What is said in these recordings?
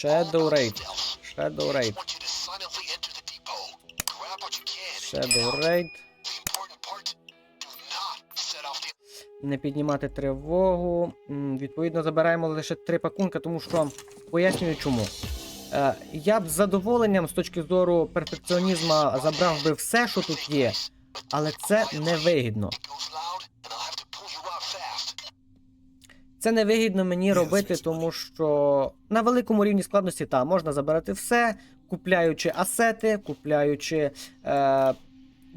Shadow Raid. Shadow Raid. Shadow Raid. Не піднімати тривогу. Відповідно, забираємо лише три пакунки, тому що пояснюю чому. Е, я б з задоволенням з точки зору перфекціонізму забрав би все, що тут є, але це невигідно. Це невигідно мені робити, тому що на великому рівні складності та можна забирати все, купляючи асети, купляючи е,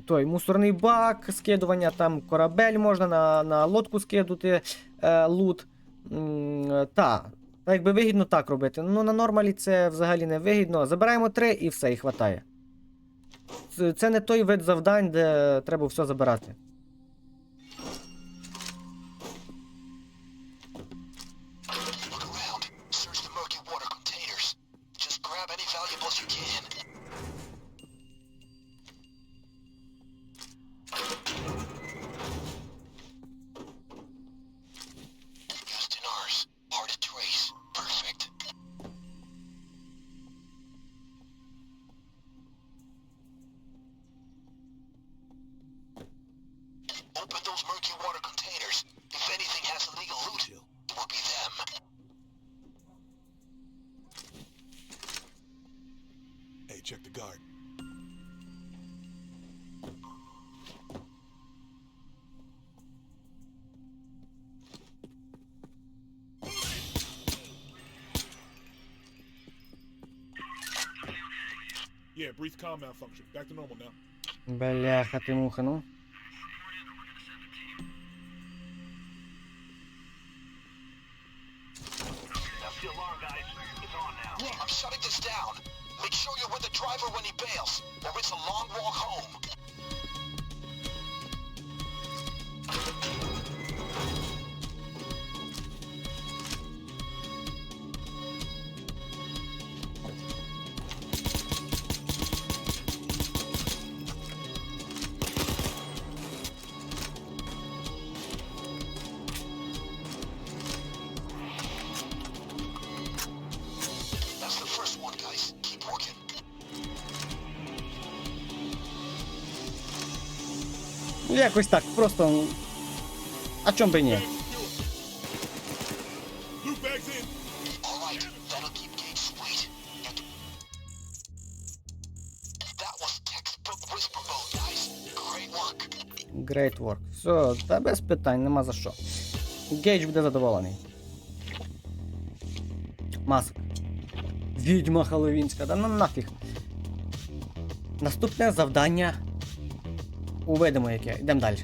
той мусорний бак, скидування, там корабель можна на, на лодку скидати е, лут. М, та. Та якби вигідно так робити. Ну на нормалі це взагалі не вигідно. Забираємо три і все, і хватає. Це не той вид завдань, де треба все забирати. Open those murky water containers. If anything has illegal loot, it will be them. Hey, check the guard. Yeah, brief comm malfunction. Back to normal now. Бляха ти муха, ну. I'm shutting this down. Make sure you're with the driver when he bails, or it's a long walk home. Ну, Якось так, просто. ну, А чом би ні? Great work. Все, та без питань, нема за що. Гейдж буде задоволений. Маск. Відьма Халовінська, да ну нафіг. Наступне завдання. Уведемо яке. Йдемо далі.